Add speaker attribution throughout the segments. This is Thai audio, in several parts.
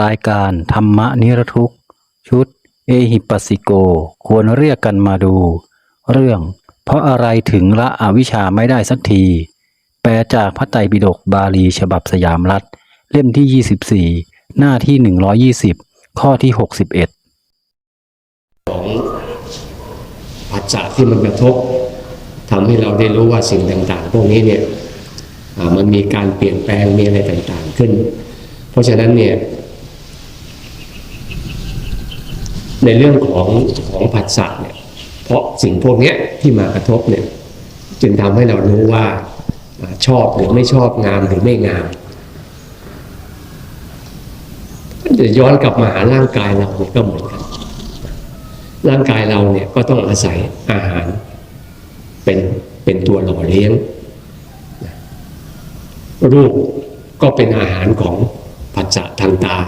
Speaker 1: รายการธรรมนิรทุกชุด เอหิปัสสิโก ควรเรียกกันมาดู เรื่อง เพราะอะไรถึงละอวิชชาไม่ได้สักที แปลจากพระไตรปิฎกบาลีฉบับสยามรัฐ เล่มที่ 24 หน้าที่ 120 ข้อที่ 61
Speaker 2: ของผัสสะที่มันกระทบทำให้เราได้รู้ว่าสิ่งต่างๆ พวกนี้เนี่ยมันมีการเปลี่ยนแปลงมีอะไรต่างๆขึ้น ราะฉะนั้นเนี่ย ในเรื่องของของผัสสะเนี่ย เพราะสิ่งพวกนี้ที่มากระทบเนี่ย จึงทำให้เรารู้ว่าอ่าชอบหรือไม่ชอบงามหรือไม่งามจะย้อนกลับมาหาร่างกายเราเนี่ยก็เหมือนกัน ร่างกายเราเนี่ยก็ต้องอาศัยอาหาร เป็นเป็นตัวหล่อเลี้ยง รูปก็เป็นอาหารของะทางตา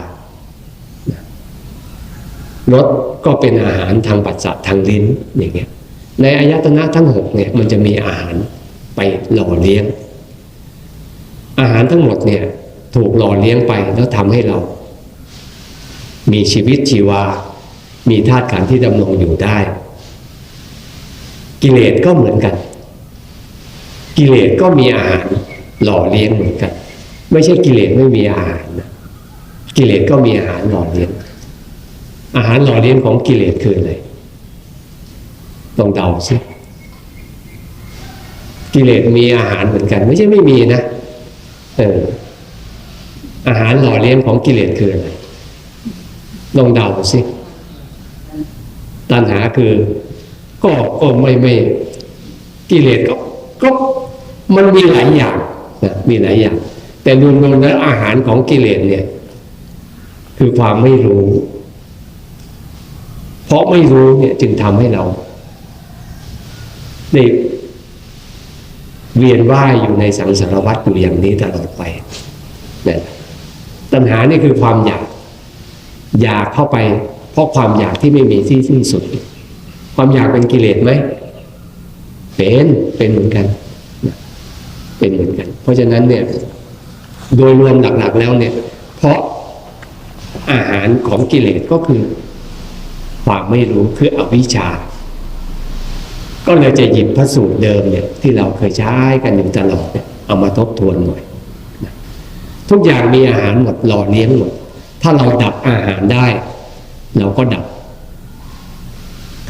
Speaker 2: รสก็เป็นอาหารทางปัจจะทางลิ้นอย่างเงี้ยในอายตนะทั้งหกเนี่ยมันจะมีอาหารไปหล่อเลี้ยง อาหารทั้งหมดเนี่ยถูกหล่อเลี้ยงไปแล้วทำให้เรา มีชีวิตชีวา มีธาตุขันธ์ที่ดำรงอยู่ได้ กิเลสก็เหมือนกัน กิเลสก็มีอาหารหล่อเลี้ยงเหมือนกัน ไม่ใช่กิเลสไม่มีอาหารนะ กิเลสก็มีอาหารหล่อเลี้ยง อาหารหล่อเลี้ยงของกิเลสคืออะไรต้องเดาสิกิเลสมีอาหารเหมือนกัน ไม่ใช่ไม่มีนะเอออาหารหล่อเลี้ยงของกิเลสคืออะไรลองเดาสิตัณหาคือ ก็ก็ไม่ไม่กิเลสก็ก็มันมีหลายอย่างนะมีหลายอย่าง แต่รวมๆแล้วอาหารของกิเลสเนี่ย คือความไม่รู้ เพราะไม่รู้เนี่ยจึงทำให้เราได้เวียนว่ายอยู่ในสังสารวัฏอยู่อย่างนี้ตลอดไปนะตัณหานี่คือความอยาก อยากเข้าไป เพราะความอยากที่ไม่มีที่สิ้นสุด ความอยากเป็นกิเลสไหมเป็นเป็นเหมือนกัน เป็นเหมือนกัน เพราะฉะนั้นเนี่ย โดยรวมหลักๆแล้วเนี่ย เพราะ อาหารของกิเลสก็คือ ความไม่รู้คืออวิชชา ก็เลยจะหยิบพระสูตรเดิมเนี่ยที่เราเคยใช้กันอยู่ตลอดเนี่ยเอามาทบทวนหน่อยทุกอย่างมีอาหารหมดหล่อเลี้ยงหมดถ้าเราดับอาหารได้ เราก็ดับ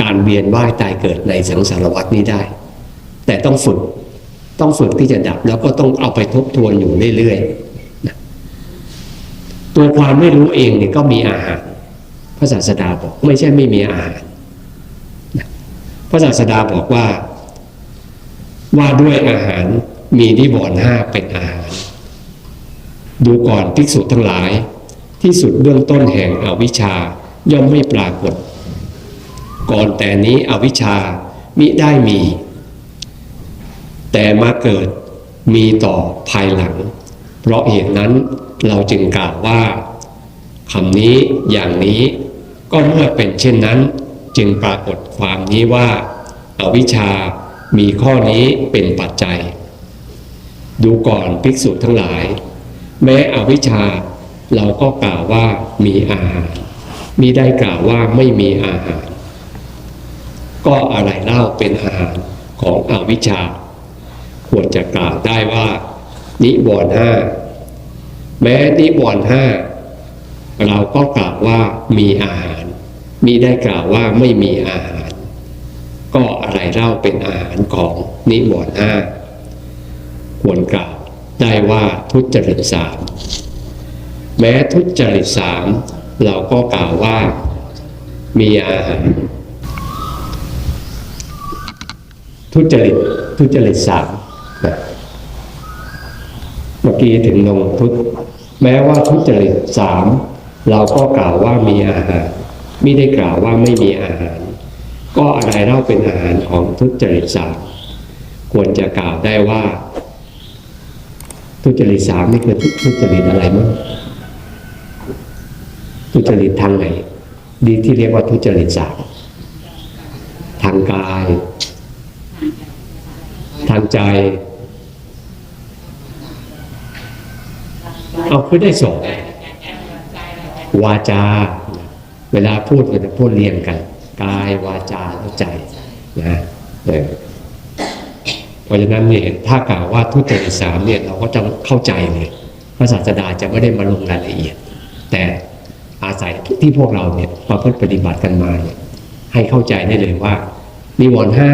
Speaker 2: การเวียนว่ายตายเกิดในสังสารวัฏนี้ได้ แต่ต้องฝึก ต้องฝึกที่จะดับแล้วก็ต้องเอาไปทบทวนอยู่เรื่อยๆ ตัวความไม่รู้เองเนี่ยก็มีอาหารพระศาสดาบอกไม่ใช่ไม่มีอาหารพระศาสดาบอกว่า ว่าด้วยอาหารมีนิวรณ์ห้าเป็นอาหาร ดูก่อนภิกษุทั้งหลาย ที่สุดเบื้องต้นแห่งอวิชชาย่อมไม่ปรากฏ ก่อนแต่นี้อวิชชามิได้มี แต่มาเกิดมีต่อภายหลัง เพราะเหตุนั้น เราจึงกล่าวว่าคำนี้อย่างนี้ก็เมื่อเป็นเช่นนั้นจึงปรากฏความนี้ว่าอาวิชามีข้อนี้เป็นปัจจัย ดูก่อนภิกษุทั้งหลาย แม้อวิชชาเราก็กล่าวว่ามีอาหารมิได้กล่าวว่าไม่มีอาหาร ก็อะไรเล่าเป็นอาหารของอวิชชา ควรจะกล่าวได้ว่า นิวรณ์ห้า แม้นิวรณ์ห้าเราก็กล่าวว่ามีอาหารมิได้กล่าวว่าไม่มีอาหาร ก็อะไรเล่าเป็นอาหารของนิวรณ์ห้าควรกล่าวได้ว่าทุจริตสามแม้ทุจริตสามเราก็กล่าวว่ามีอาหาร ทุจริตทุจริตสามนะ เมื่อกี้ถึงลงทุตแม้ว่าทุจริตสามเราก็กล่าวว่ามีอาหาร ไม่ได้กล่าวว่าไม่มีอาหาร ก็อะไรเล่าเป็นอาหารของทุจริตสามควรจะกล่าวได้ว่า ทุจริตสามนี่คือทุจริตอะไรมั้งทุจริตทางไหนดีที่เรียกว่าทุจริตสามทางกาย ทางใจ เอาคือได้สองวาจา เวลาพูดก็จะพูดเรียงกัน กายวาจาและใจนะเออเพราะฉะนั้นเนี่ยถ้ากล่าวว่าทุจริตสามเนี่ยเราก็จะเข้าใจเลยพระศาสดาจะไม่ได้มาลงรายละเอียด แต่อาศัยที่พวกเราเนี่ยประพฤติปฏิบัติกันมาเนี่ยให้เข้าใจได้เลยว่านิวรณ์ห้า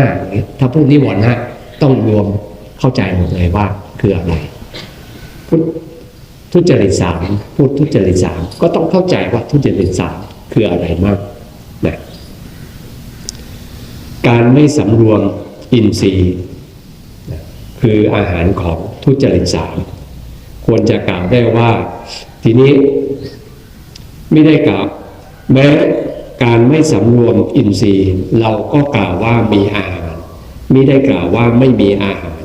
Speaker 2: ถ้าพูดนิวรณ์ห้าต้องรวมเข้าใจหมดเลยว่าคืออะไรพุท ทุจริตสามพูดทุจริตสามก็ต้องเข้าใจว่าทุจริตสามคืออะไรมากนะการไม่สำรวมอินทรีย์คืออาหารของทุจริตสามควรจะกล่าวได้ว่า ทีนี้ไม่ได้กล่าวแม้การไม่สำรวมอินทรีย์ เราก็กล่าวว่ามีอาหาร ไม่ได้กล่าวว่าไม่มีอาหาร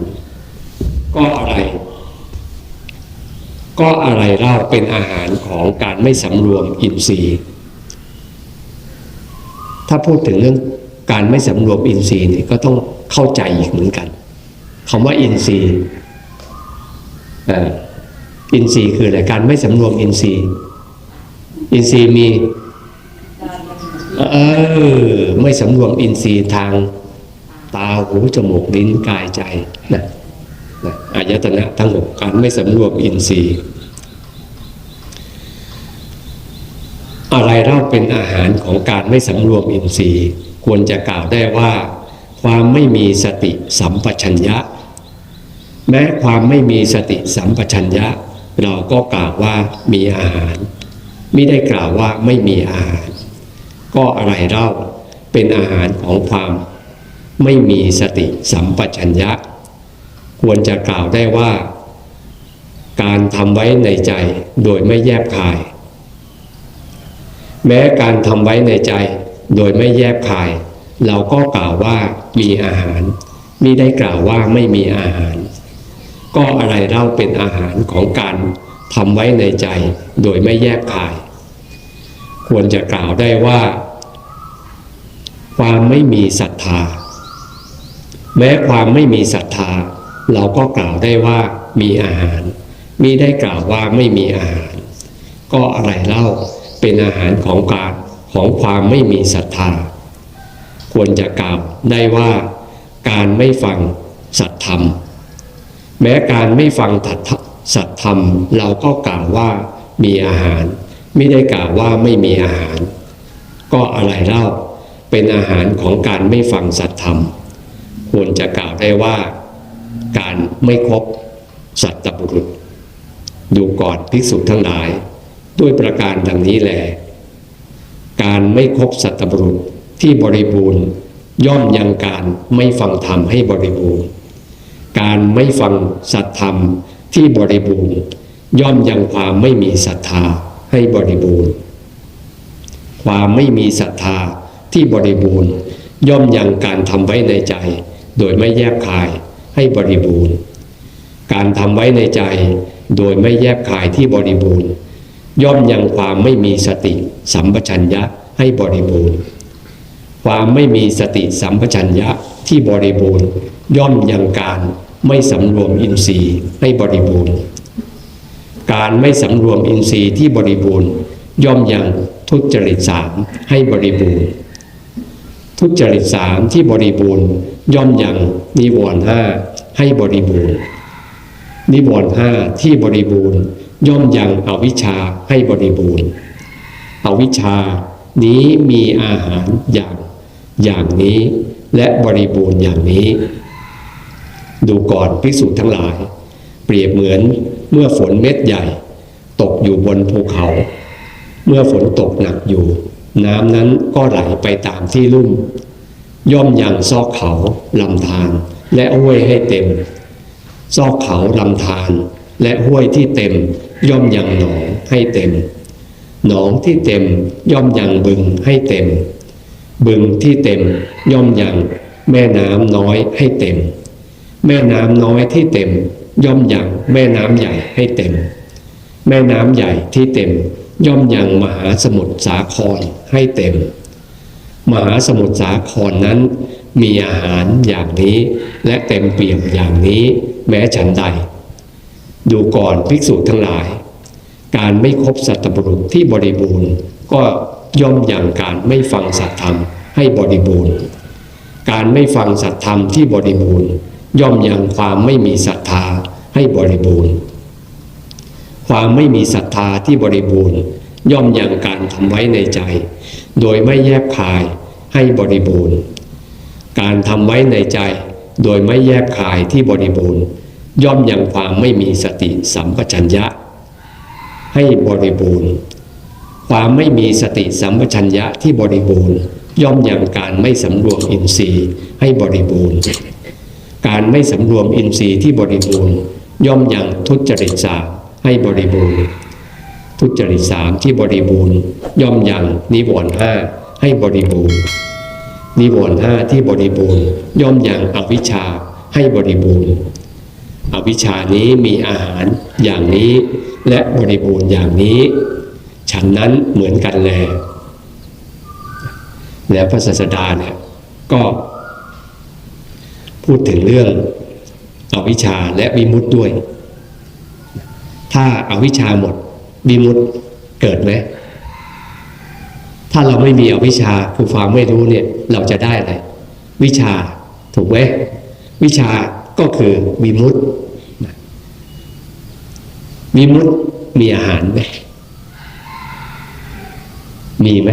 Speaker 2: ก็อะไร ก็อะไรเล่าเป็นอาหารของการไม่สำรวมอินทรีย์ ถ้าพูดถึงเรื่องการไม่สำรวมอินทรีย์นี่ก็ต้องเข้าใจอีกเหมือนกันคำว่าอินทรีย์อินทรีย์คืออะไรการไม่สำรวมอินทรีย์ อินทรีย์มีเออไม่สำรวมอินทรีย์ทางตาหูจมูกลิ้นกายใจนะ อายตนะทั้งหกการไม่สำรวมอินทรีย์ อะไรเล่าเป็นอาหารของการไม่สำรวมอินทรีย์ ควรจะกล่าวได้ว่า ความไม่มีสติสัมปชัญญะ แม้ความไม่มีสติสัมปชัญญะ เราก็กล่าวว่ามีอาหาร ไม่ได้กล่าวว่าไม่มีอาหาร ก็อะไรเล่าเป็นอาหารของความไม่มีสติสัมปชัญญะ ควรจะกล่าวได้ว่า การทำไว้ในใจโดยไม่แยบคาย แม้การทำไว้ในใจโดยไม่แยบคาย เราก็กล่าวว่ามีอาหารมิได้กล่าวว่าไม่มีอาหาร ก็อะไรเล่าเป็นอาหารของการทำไว้ในใจโดยไม่แยบคาย ควรจะกล่าวได้ว่า ความไม่มีศรัทธา แม้ความไม่มีศรัทธา เราก็กล่าวได้ว่ามีอาหารมิได้กล่าวว่าไม่มีอาหาร ก็อะไรเล่าเป็นอาหารของการของความไม่มีศรัทธา ควรจะกล่าวได้ว่าการไม่ฟังสัตธรรม แม้การไม่ฟังสัตธรรม เราก็กล่าวว่ามีอาหาร ไม่ได้กล่าวว่าไม่มีอาหาร ก็อะไรเล่าเป็นอาหารของการไม่ฟังสัตธรรม ควรจะกล่าวได้ว่า ไม่ครบสัตตบุรุษ ดูก่อนภิกษุทั้งหลาย ด้วยประการดังนี้แล การไม่ครบสัตตบุรุษที่บริบูรณ์ ย่อมยังการไม่ฟังธรรมให้บริบูรณ์ การไม่ฟังสัตธรรมที่บริบูรณ์ ย่อมยังความไม่มีศรัทธาให้บริบูรณ์ ความไม่มีศรัทธาที่บริบูรณ์ ย่อมยังการทำไว้ในใจ โดยไม่แยบคาย ให้บริบูรณ์ การทำไว้ในใจโดยไม่แยบคายที่บริบูรณ์ ย่อมยังความไม่มีสติสัมปชัญญะให้บริบูรณ์ ความไม่มีสติสัมปชัญญะที่บริบูรณ์ ย่อมยังการไม่สำรวมอินทรีย์ให้บริบูรณ์ การไม่สำรวมอินทรีย์ที่บริบูรณ์ ย่อมยังทุจริตสามให้บริบูรณ์ ทุจริตสามที่บริบูรณ์ ย่อมยัง นิวรณ์ห้าให้บริบูรณ์ นิวรณ์ห้าที่บริบูรณ์ ย่อมยังอวิชชาให้บริบูรณ์อวิชชานี้มีอาหารอย่างอย่างนี้และบริบูรณ์อย่างนี้ ดูก่อนภิกษุทั้งหลาย เปรียบเหมือนเมื่อฝนเม็ดใหญ่ ตกอยู่บนภูเขา เมื่อฝนตกหนักอยู่ น้ำนั้นก็ไหลไปตามที่ลุ่ม ย่อมยังซอกเขาลำธารและห้วยให้เต็ม ซอกเขาลำธารและห้วยที่เต็ม ย่อมยังหนองให้เต็ม หนองที่เต็มย่อมยังบึงให้เต็ม บึงที่เต็มย่อมยังแม่น้ำน้อยให้เต็ม แม่น้ำน้อยที่เต็ม ย่อมยังแม่น้ำใหญ่ให้เต็ม แม่น้ำใหญ่ที่เต็ม ย่อมยังมหาสมุทรสาครให้เต็ม มหาสมุทรสาครนั้น มีอาหารอย่างนี้ และเต็มเปี่ยมอย่างนี้แม้ฉันใด ดูก่อนภิกษุทั้งหลาย การไม่ครบสัตบุรุษที่บริบูรณ์ ก็ย่อมอย่างการไม่ฟังสัตธรรมให้บริบูรณ์ การไม่ฟังสัตธรรมที่บริบูรณ์ ย่อมอยังความไม่มีศรัทธาให้บริบูรณ์ ความไม่มีศรัทธาที่บริบูรณ์ย่อมอยังการทำไว้ในใจ โดยไม่แยบคาย ให้บริบูรณ์ การทำไว้ในใจโดยไม่แยบคายที่บริบูรณ์ ย่อมยังความไม่มีสติสัมปชัญญะ ให้บริบูรณ์ ความไม่มีสติสัมปชัญญะที่บริบูรณ์ ย่อมยังการไม่สำรวมอินทรีย์ให้บริบูรณ์ การไม่สำรวมอินทรีย์ที่บริบูรณ์ ย่อมยังทุจริตสามให้บริบูรณ์ ทุจริตสามที่บริบูรณ์ ย่อมยังนิวรณ์ห้า ให้บริบูรณ์ นิวรณ์ห้าที่บริบูรณ์ ย่อมยังอวิชชาให้บริบูรณ์อวิชชานี้มีอาหารอย่างนี้และบริบูรณ์อย่างนี้ ฉันนั้นเหมือนกันแล แล้วพระศาสดาเนี่ยก็ พูดถึงเรื่องอวิชชาและวิมุตต์ด้วย ถ้าอาวิชชาหมดวิมุตต์เกิดไหม ถ้าเราไม่มีอวิชชาคือความไม่รู้เนี่ยเราจะได้อะไร วิชาถูกไหมวิชาก็คือวิมุตต์วิมุตต์มีอาหารไหมมีไหม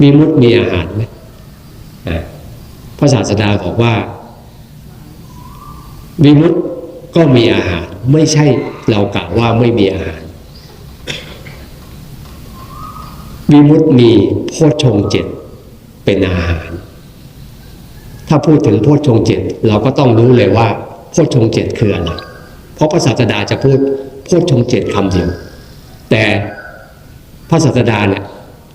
Speaker 2: วิมุตต์มีอาหารไหมพระศาสดาบอกว่าวิมุตต์ก็มีอาหาร ไม่ใช่เรากล่าวว่าไม่มีอาหาร วิมุตติมีโพชฌงเจ็ดเป็นอาหาร ถ้าพูดถึงโพชฌงเจ็ดเราก็ต้องรู้เลยว่าโพชฌงเจ็ดคืออะไรเพราะพระศาสดาจะพูดโพชฌงเจ็ดคำเดียว แต่พระศาสดาเนี่ย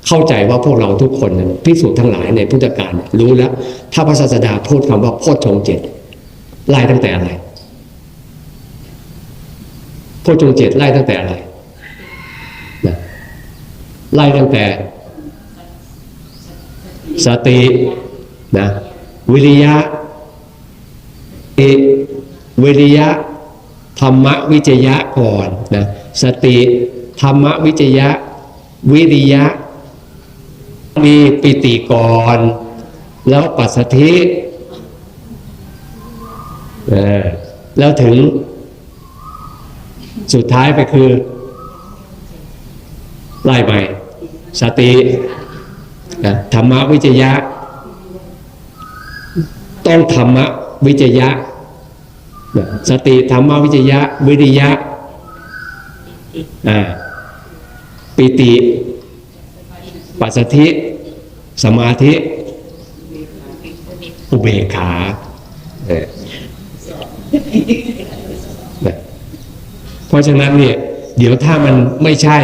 Speaker 2: เข้าใจว่าพวกเราทุกคนพิสูจน์ทั้งหลายในพุทธการรู้แล้ว ถ้าพระศาสดาพูดคำว่าโพชฌงเจ็ดไล่ตั้งแต่อะไรโพชฌงเจ็ดไล่ตั้งแต่อะไร ไล่ตั้งแต่ สตินะวิริยะติวิริยะ ธรรมวิจยะก่อนนะสติธรรมวิจยะ วิริยะ มีปิติก่อน แล้วปัสสธิเออแล้วถึง สุดท้ายไปคือไล่ไป สตินะธรรมวิจยะ ต้องธรรมวิจยะนะสติธรรมวิจยะ วิริยะปิติ ปัสสธิ สมาธิ อุเบกขาเออนะเพราะฉะนั้นเนี่ย เดี๋ยวถ้ามันไม่ใช่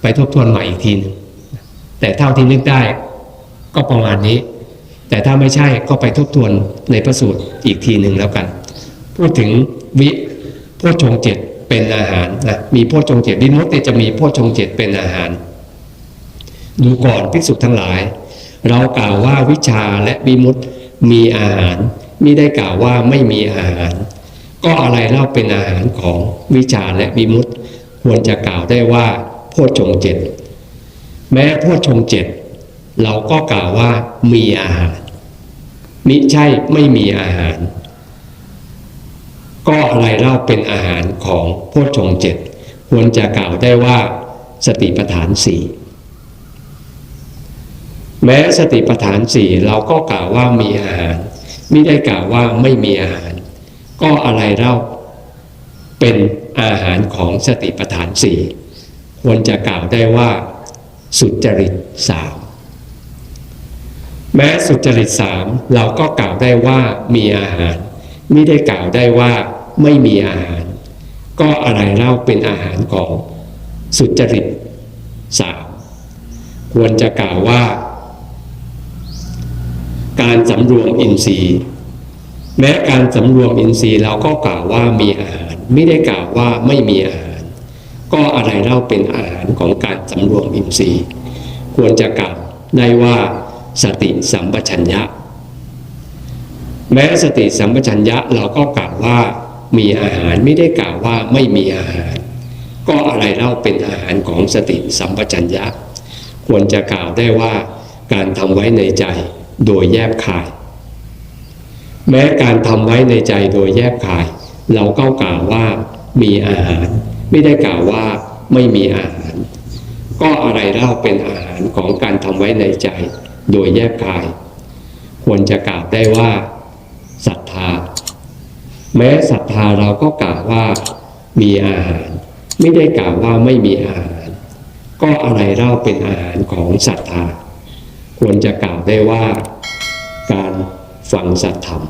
Speaker 2: ไปทบทวนใหม่อีกทีหนึงแต่เท่าที่นึกได้ก็ประมาณนี้ แต่ถ้าไม่ใช่ก็ไปทบทวนในพระสูตรอีกทีหนึ่งแล้วกัน พูดถึงวิโพชฌงเจ็ดเป็นอาหารนะมีโพชฌงเจ็ดวิมุตติจะมีโพชฌงเจ็ดเป็นอาหาร ดูก่อนภิกษุทั้งหลาย เรากล่าวว่าวิชาและวิมุตติมีอาหารมิได้กล่าวว่าไม่มีอาหาร ก็อะไรเล่าเป็นอาหารของวิชาและวิมุตติควรจะกล่าวได้ว่า ชฌงเจ็ดแม้โพชฌงเจ็ดเราก็กล่าวว่ามีอาหารมิใช่ไม่มีอาหาร ก็อะไรเล่าเป็นอาหารของโพชฌงเจ็ดควรจะกล่าวได้ว่าสติปัฏฐานสี่แม้สติปัฏฐานสี่เราก็กล่าวว่ามีอาหารไม่ได้กล่าวว่าไม่มีอาหาร ก็อะไรเล่าเป็นอาหารของสติปัฏฐานสี่ ควรจะกล่าวได้ว่า สุจริตสามแม้สุจริตสามเราก็กล่าวได้ว่ามีอาหาร ไม่ได้กล่าวได้ว่าไม่มีอาหาร ก็อะไรเล่าเป็นอาหารของสุจริตสามควรจะกล่าวว่า การสำรวมอินทรีย์แม้การสำรวมอินทรีย์เราก็กล่าวว่ามีอาหาร ไม่ได้กล่าวว่าไม่มีอาหาร ก็อะไรเล่าเป็นอาหารของการสำรวมอินทรีย์ ควรจะกล่าวได้ว่าสติสัมปชัญญะ แม้สติสัมปชัญญะเราก็กล่าวว่ามีอาหารไม่ได้กล่าวว่าไม่มีอาหาร ก็อะไรเล่าเป็นอาหารของสติสัมปชัญญะ ควรจะกล่าวได้ว่าการทำไว้ในใจโดยแยบคาย แม้การทำไว้ในใจโดยแยบคาย เราก็กล่าวว่ามีอาหาร ไม่ได้กล่าวว่าไม่มีอาหาร ก็อะไรเล่าเป็นอาหารของการทำไว้ในใจโดยแยบคาย ควรจะกล่าวได้ว่าศรัทธา แม้ศรัทธาเราก็กล่าวว่ามีอาหาร ไม่ได้กล่าวว่าไม่มีอาหาร ก็อะไรเล่าเป็นอาหารของศรัทธา ควรจะกล่าวได้ว่าการฟังสัตธรรม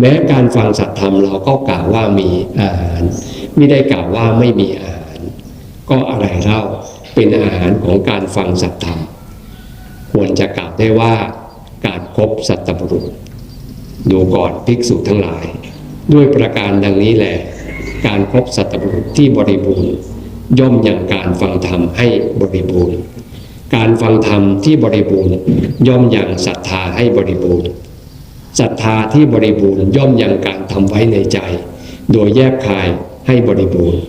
Speaker 2: แม้การฟังสัตธรรมเราก็กล่าวว่ามีอาหาร ไม่ได้กล่าวว่าไม่มีอาหาร ก็อะไรเล่าเป็นอาหารของการฟังสัตธรรม ควรจะกล่าวได้ว่าการครบสัตบุรุษ ดูก่อนภิกษุทั้งหลาย ด้วยประการดังนี้แหละการครบสัตบุรุษที่บริบูรณ์ ย่อมอยังการฟังธรรมให้บริบูรณ์ การฟังธรรมที่บริบูรณ์ ย่อมอยังศรัทธาให้บริบูรณ์ศรัทธาที่บริบูรณ์ย่อมอยังการทำไว้ในใจ โดยแยบคาย ให้บริบูรณ์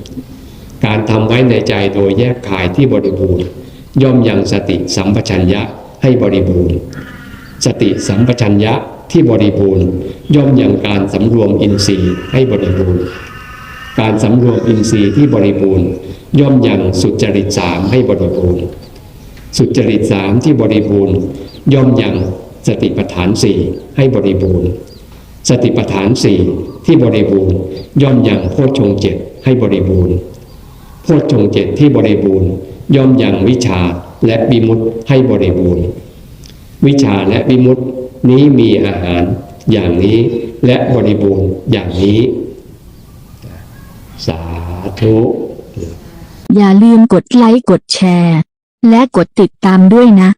Speaker 2: การทำไว้ในใจโดยแยบคายที่บริบูรณ์ ย่อมยังสติสัมปชัญญะให้บริบูรณ์ สติสัมปชัญญะที่บริบูรณ์ย่อมยังการสำรวมอินทรีย์ให้บริบูรณ์ การสำรวมอินทรีย์ที่บริบูรณ์ ย่อมยังสุจริตสามให้บริบูรณ์ สุจริตสามที่บริบูรณ์ ย่อมยังสติปัฏฐานสี่ให้บริบูรณ์ สติปัฏฐานสี่ที่บริบูรณ์ย่อมยังโพชฌงเจ็ดให้บริบูรณ์โพชฌงเจ็ดที่บริบูรณ์ ย่อมยังวิชาและบิมุตให้บริบูรณ์ วิชาและวิมุตนี้มีอาหารอย่างนี้และบริบูรณ์อย่างนี้ สาธุ
Speaker 3: อย่าลืมกดไลค์กดแชร์ และกดติดตามด้วยนะ